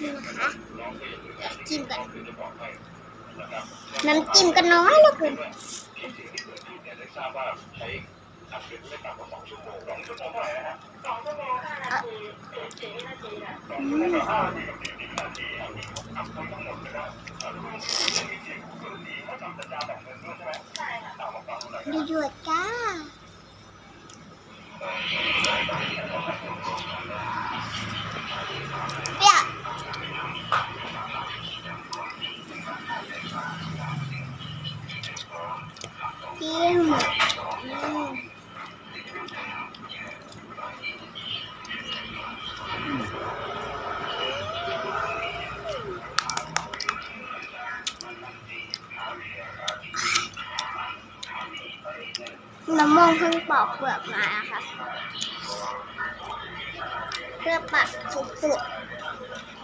นี่นะคะเดี๋ยวจิ้มกันน้ำจิ้มก็น้อยเหลือเกินอะอืมดูหยวดจ้า จิ้มอืมมะม่วงเพิ่งปอกเปลือกมานะคะเพื่อปักสุดๆ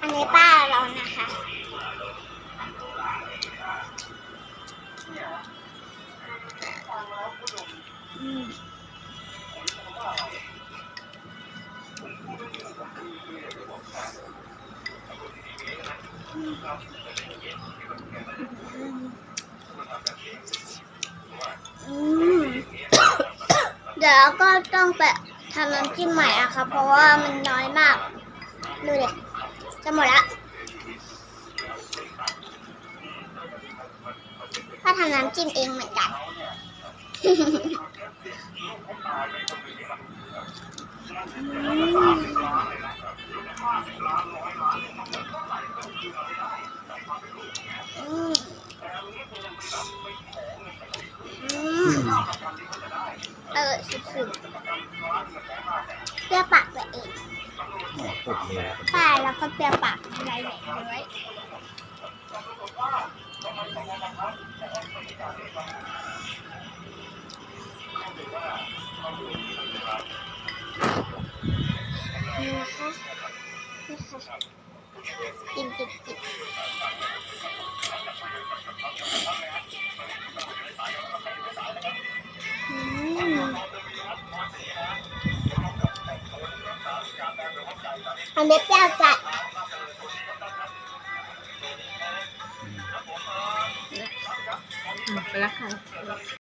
อันนี้ป้าเรานะคะ อืม ดี๋ยวเราก็ต้องไปทำน้ำจิ้มใหม่อะค่ะเพราะว่ามันน้อยมาก ดูดิจะหมดละก็ทำน้ำจิ้มเองเหมือนกันอื เออสุดๆเปรี้ยวปากตัวเองหมอปวดเลยป้าแล้วก็เปรี้ยวปากอะไรไหนเลยนี่นะคะนี่ค่ะกินกินกิน อันนี้เก้วจัดไปละค่ะ